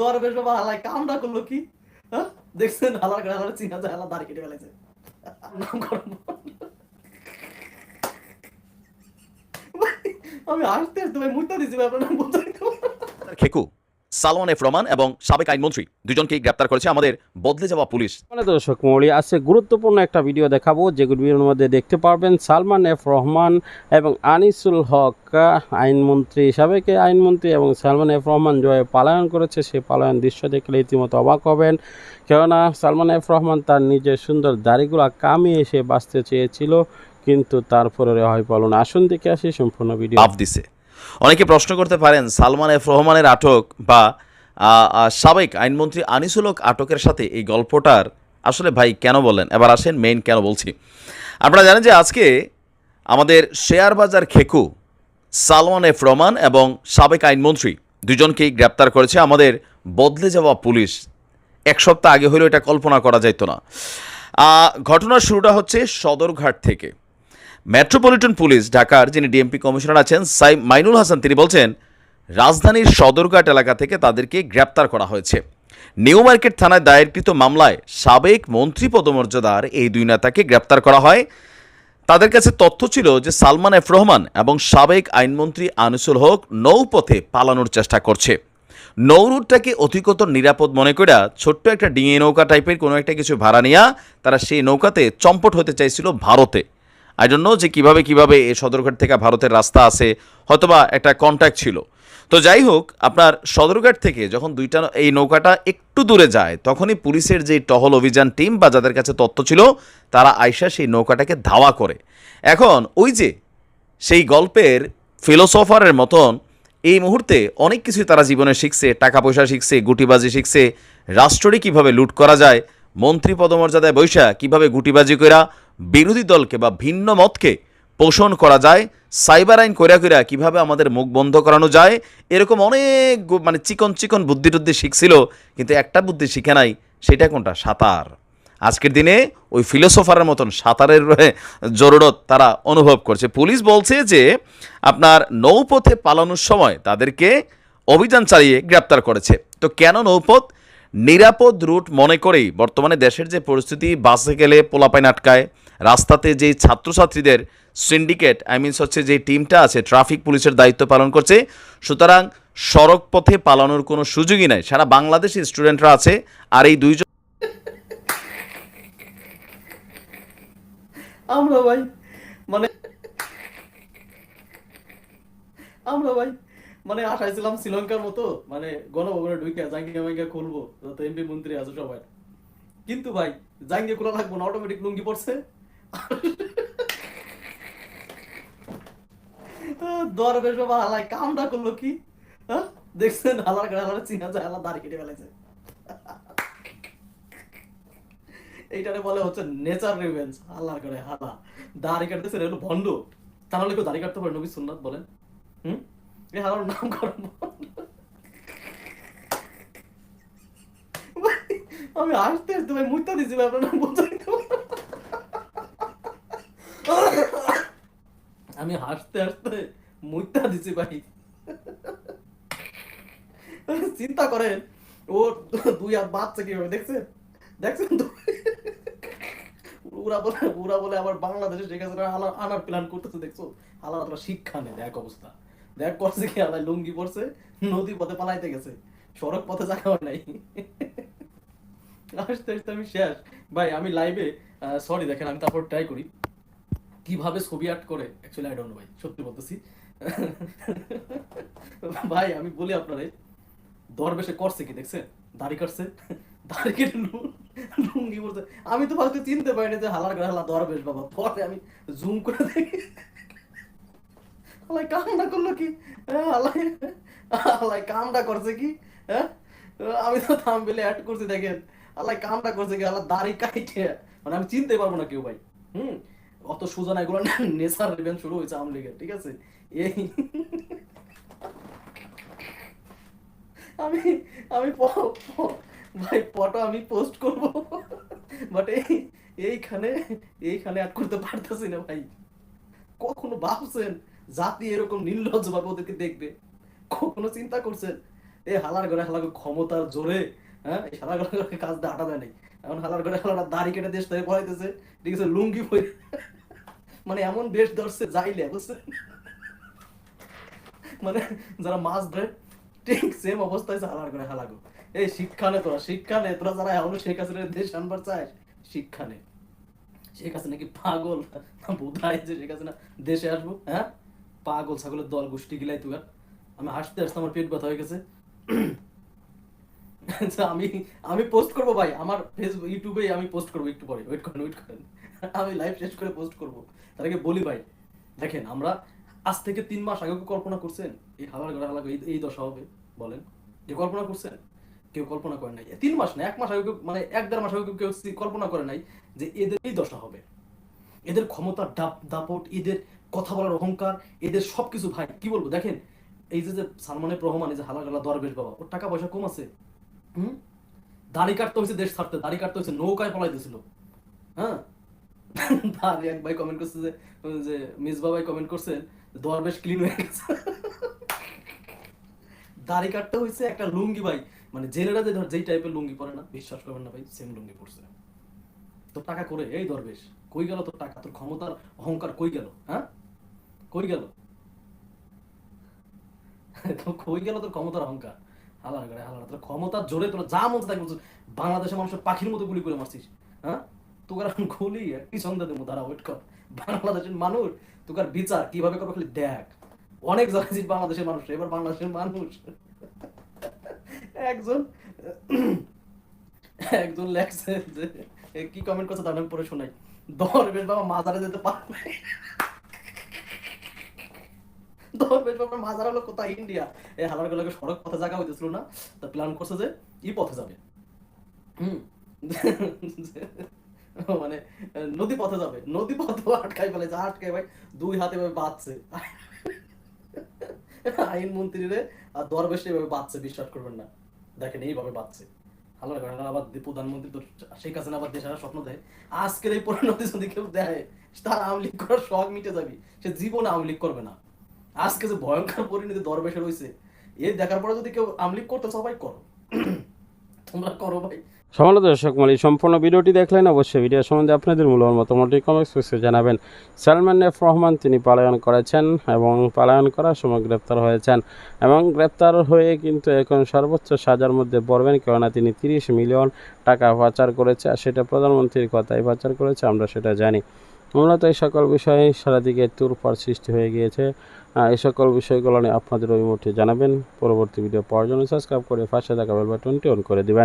দরবেশ বাবা হালাই কামটা করল কি? হ্যাঁ? দেখছেন, হালার করে হালার চিনা যায় হালা দাড়ি কেটে ফেলেছে। নাম আমি আসতে আসতে ভাই মুর্তা দিচ্ছি ভাই, আপনার নাম বলতে খেকু সালমান এফ রহমান এবং সাবেক আইনমন্ত্রী দুজনকেই গ্রেপ্তার করেছে আমাদের বদলে যাওয়া পুলিশ। মানে দর্শক মৌলী আছে গুরুত্বপূর্ণ একটা ভিডিও দেখাবো যেগুলির মধ্যে দেখতে পারবেন সালমান এফ রহমান এবং আনিসুল হক আইনমন্ত্রী সাবেক আইনমন্ত্রী এবং সালমান এফ রহমান জয়ে পালায়ন করেছে সেই পালায়ন দৃশ্য দেখলে ইতিমধ্যে অবাক হবেন। কেননা সালমান এফ রহমান তার নিজের সুন্দর দাড়িগুলা কামিয়ে এসে বাঁচতে চেয়েছিল কিন্তু তারপরে রেহাই পালন আসুন দেখে আসি সম্পূর্ণ ভিডিও। মাফ দিছে। অনেকে প্রশ্ন করতে পারেন, সালমান এফ রহমানের আটক বা সাবেক আইনমন্ত্রী আনিসুল হক আটকের সাথে এই গল্পটার আসলে ভাই কেন বললেন? এবার আসেন মেইন কেন বলছি। আপনারা জানেন যে আজকে আমাদের শেয়ার বাজার খেকু, সালমান এফ রহমান এবং সাবেক আইনমন্ত্রী দুজনকেই গ্রেপ্তার করেছে। আমাদের বদলে যাওয়া পুলিশ এক সপ্তাহ আগে হলেও এটা কল্পনা করা যেত না। ঘটনার শুরুটা হচ্ছে সদরঘাট থেকে। মেট্রোপলিটন পুলিশ, ঢাকার যিনি ডিএমপি কমিশনার আছেন সাই মাইনুল হাসান, তিনি বলছেন, রাজধানীর সদরঘাট এলাকা থেকে তাদেরকে গ্রেপ্তার করা হয়েছে। নিউ মার্কেট থানায় দায়েরকৃত মামলায় সাবেক মন্ত্রী পদমর্যাদার এই দুই নেতাকে গ্রেপ্তার করা হয়। তাদের কাছে তথ্য ছিল যে সালমান এফ রহমান এবং সাবেক আইনমন্ত্রী আনিসুল হক নৌপথে পালানোর চেষ্টা করছে। নৌরুটটাকে অধিকতর নিরাপদ মনে করে ছোট্ট একটা ডিঙে নৌকা টাইপের কোনো একটা কিছু ভাড়া নিয়ে তারা সেই নৌকাতে চম্পট হতে চাইছিল ভারতে। আই ডোন্ট নো যে কীভাবে কীভাবে এই সদরঘাট থেকে ভারতের রাস্তা আছে, হয়তোবা একটা কন্ট্যাক্ট ছিল। তো যাই হোক, আপনার সদরঘাট থেকে যখন দুইটা এই নৌকাটা একটু দূরে যায়, তখনই পুলিশের যে টহল অভিযান টিম বা যাদের কাছে তথ্য ছিল, তারা আইসা সেই নৌকাটাকে ধাওয়া করে। এখন ওই যে সেই গল্পের ফিলোসফারের মতন, এই মুহূর্তে অনেক কিছুই তারা জীবনে শিখছে টাকা পয়সা শিখছে, গুটিবাজি শিখছে। রাষ্ট্রটি কীভাবে লুট করা যায়, মন্ত্রী পদমর্যাদায় বৈশা কীভাবে গুটিবাজি করা বিরোধী দলকে বা ভিন্ন মতকে পোষণ করা যায়, সাইবার আইন কইরা কইরা কীভাবে আমাদের মুখ বন্ধ করানো যায়, এরকম অনেক মানে চিকন চিকন বুদ্ধি টুদ্ধি শিখছিল, কিন্তু একটা বুদ্ধি শিখে নাই, সেটা কোনটা? সাঁতার। আজকের দিনে ওই ফিলোসোফারের মতন সাঁতারের জরুরত তারা অনুভব করছে। পুলিশ বলছে যে, আপনার নৌপথে পালানোর সময় তাদেরকে অভিযান চালিয়ে গ্রেপ্তার করেছে। তো কেন নৌপথ? নিরাপদ রুট মনে করেই বর্তমানে দেশের যে পরিস্থিতি, বাসে গেলে পোলাপাইন আটকায় রাস্তাতে যেই ছাত্রছাত্রীদের সিন্ডিকেট আই মিনস হচ্ছে যে টিমটা আছে ট্রাফিক পুলিশের দায়িত্ব পালন করছে, সুতরাং সড়ক পথে পালানোর কোনো সুযোগই নাই। সারা বাংলাদেশি স্টুডেন্টরা আছে, আর এই দুইজন আমরা ভাই মানে আমরা ভাই মানে আশায় ছিলাম শ্রীলঙ্কার মতো মানে গণভবনে ঢুকে জাঙ্গিয়া মাঙ্গিয়া খুলবো, যত এমপি মন্ত্রী আছে সবাই। কিন্তু ভাই, জাঙ্গিয়া খোলা লাগবো না অটোমেটিক লুঙ্গি পড়ছে দরবেশ বাবা হালাই কামটা করল কি? হ্যাঁ? দেখছেন, হালার করে হালার চিনা যায় হালার দাড়ি কেটে ফেলেছে। এইটারে বলে হচ্ছে নেচার রিভেঞ্জ করে হালা। কাটতেছে রে হলো ভণ্ড। তা কেউ দাড়ি কাটতে পারে নবী সুন্নাত বলেন। হুম? এই হালার নাম করো আমি আসতে আসতে ভাই মুইতা দিছি ভাই, আপনার নাম বলতে আমি হাসতে হাসতে মুইতা দিছি ভাই। চিন্তা করেন, ও দুই হাত বাচ্চা কীভাবে দেখছেন? দেখছেন ওরা বলে ওরা বলে আবার বাংলাদেশে হাসিনা হালা আনার প্ল্যান করতেছে, দেখছ? হালা তোরা শিক্ষা নেই, দেখ অবস্থা। দেখ করছে কি আলাই লুঙ্গি পড়ছে নদী পথে পালাইতে গেছে। সড়ক পথে জায়গা হয় নাই। আসতে আসতে আমি শেষ। ভাই, আমি লাইভে সরি দেখেন, আমি তারপর ট্রাই করি। কীভাবে ছবি আর্ট করে? অ্যাকচুয়ালি আই ডোন্ট ভাই, সত্যি বলতেছি। ভাই, আমি বলি আপনারে, দরবেশে করছে কি দেখছে দাড়ি কাটছে দাড়ি কেটে লুঙ্গি পরছে। আমি তো ফার্স্টে চিনতে পারিনি যে হালার করে হালা দরবেশ, বাবা। পরে আমি জুম করে দেখি। হালাই কামটা করল কি? হালাই হালাই কামটা করছে কি? হ্যাঁ আমি তো থামবেলে অ্যাড করছি, দেখেন। হালাই কামটা করছে কি? হালা দাড়ি কাইটে। মানে আমি চিনতে পারব না কেউ, ভাই। হুম? অত সুজানা এগুলো নেশার রিভেন শুরু হয়েছে আওয়ামী লীগের, ঠিক আছে? এই আমি আমি ভাই, ফটো আমি পোস্ট করব। বাট এই, এইখানে এইখানে অ্যাড করতে পারতেছি না, ভাই। কখনো ভাবছেন জাতি এরকম নির্লজ্জ ভাবে ওদেরকে দেখবে? কখনো চিন্তা করছেন? এই হালার করে হালাকে ক্ষমতার জোরে হ্যাঁ? এই হালার করে কাজ দিয়ে আটা দেয় নাই। এখন হালার করে হালারা দাড়ি কেটে দেশ থেকে পড়াইতেছে ঠিক আছে লুঙ্গি পরে। মানে এমন দেশ ধরছে যাইলে বুঝছেন? মানে যারা মাছ ধরে, ঠিক সেম অবস্থা হয়েছে হালার হালাগো। এই শিক্ষা নে তোরা, শিক্ষা নে। তোরা যারা এখনও শেখ দেশ আনবার চাস, শিক্ষা নে। শেখ হাসিনা কি পাগল? বোধায় যে শেখ হাসিনা দেশে আসব হ্যাঁ? পাগল, ছাগলের দল গোষ্ঠী গিলাই তুই আমি হাসতে হাসতে আমার পেট ব্যথা হয়ে গেছে। আমি আমি পোস্ট করব ভাই। আমার ফেসবুক ইউটিউবে আমি পোস্ট করব একটু পরে। ওয়েট ওয়েট আমি লাইভ শেষ করে পোস্ট করব। বলি ভাই, দেখেন আমরা আজ থেকে তিন মাস আগে কল্পনা করছেন? এই হালার ঘরে হালার এই এই দশা হবে, বলেন। কল্পনা করছেন? কেউ কল্পনা নাই। তিন মাস না, এক মাস আগে মানে এক দেড় মাস আগে কেউ কল্পনা করে নাই যে এদের এই দশা হবে। এদের ক্ষমতার ডাপ দাপট, এদের কথা বলার অহংকার, এদের সবকিছু ভাই, কি বলব? দেখেন, এই যে সালমানের রহমান এই যে হালা গালা দরবেশ বাবা, ওর টাকা পয়সা কম আছে। দাড়ি কাটতে হয়েছে দেশ ছাড়তে, দাড়ি কাটতে হয়েছে, নৌকায় পলাই দিয়েছিল। হ্যাঁ? আর এক ভাই কমেন্ট করছে যে যে মিসবা ভাই কমেন্ট করছেন দরবেশ ক্লিন হয়ে গেছে। দাড়ি কাটতে হয়েছে একটা লুঙ্গি ভাই। মানে জেলেরা যে ধর, যেই টাইপের লুঙ্গি পরে না, বিশ্বাস করবেন না ভাই সেম লুঙ্গি পরছে। তোর টাকা করে, এই দরবেশ কই গেল তোর টাকা? তোর ক্ষমতার অহংকার কই গেল? হ্যাঁ? কই গেল? কই গেল তোর ক্ষমতার অহংকার? হালার করে হালার তোর ক্ষমতার জোরে তোর যা মন চায় বলছিস বাংলাদেশের মানুষের পাখির মতো গুলি করে মারছিস হ্যাঁ? তোকার এখন গুলি আর কি সন্ধ্যা দেবো, দাঁড়া ওয়েট কর। বাংলাদেশের মানুষ তোকার বিচার কীভাবে করবে খালি দেখ। অনেক জানাইছিস বাংলাদেশের মানুষ, এবার বাংলাদেশের মানুষ। একজন একজন লেখছে যে কি কমেন্ট করছে তার নাম পরে শোনাই। দরবেশ বাবা, মাজারে যেতে পারবে। মাজার হলো কোথায়? ইন্ডিয়া। এই হালার গুলোকে সড়ক পথে জায়গা হইতেছিল না। তা প্ল্যান করছে যে ই পথে যাবে। হুম? মানে নদী পথে যাবে। নদী পথে আটকাই ফেলেছে আটকাই ভাই, দুই হাতে আইন মন্ত্রীরে আর দরবেশ এভাবে বাঁচছে বিশ্বাস করবেন না। দেখেন, এইভাবে বাঁচছে হালার ঘটনা আবার প্রধানমন্ত্রী তো শেখ হাসিনা আবার দেশের স্বপ্ন দেয়। আজকের এই পরিণতি যদি কেউ দেয়, তার আওয়ামী লীগ করার শখ মিটে যাবে। সে জীবনে আওয়ামী লীগ করবে না। আজকে যে ভয়ঙ্কর পরিণতি দরবেশে রয়েছে, এ দেখার পরে যদি কেউ আওয়ামী লীগ করতে সবাই করো। তোমরা করো ভাই। সমালো দর্শক মালি সম্পূর্ণ ভিডিওটি দেখলেন অবশ্যই ভিডিও সম্বন্ধে আপনাদের মূল্যবান মতামতটি কমেন্টস বক্সে জানাবেন। সালমান এফ রহমান, তিনি পালায়ন করেছেন এবং পালায়ন করার সময় গ্রেপ্তার হয়েছেন। এবং গ্রেপ্তার হয়ে কিন্তু এখন সর্বোচ্চ সাজার মধ্যে পড়বেন, কেননা তিনি তিরিশ মিলিয়ন টাকা পাচার করেছে। আর সেটা প্রধানমন্ত্রীর কথাই পাচার করেছে, আমরা সেটা জানি। মূলত এই সকল বিষয়ে সারাদিকে তুরপার সৃষ্টি হয়ে গিয়েছে। এই সকল বিষয়গুলো নিয়ে আপনাদের অভিমতটি জানাবেন। পরবর্তী ভিডিও পাওয়ার জন্য সাবস্ক্রাইব করে পাশে থাকা বেল বাটনটি অন করে দিবেন।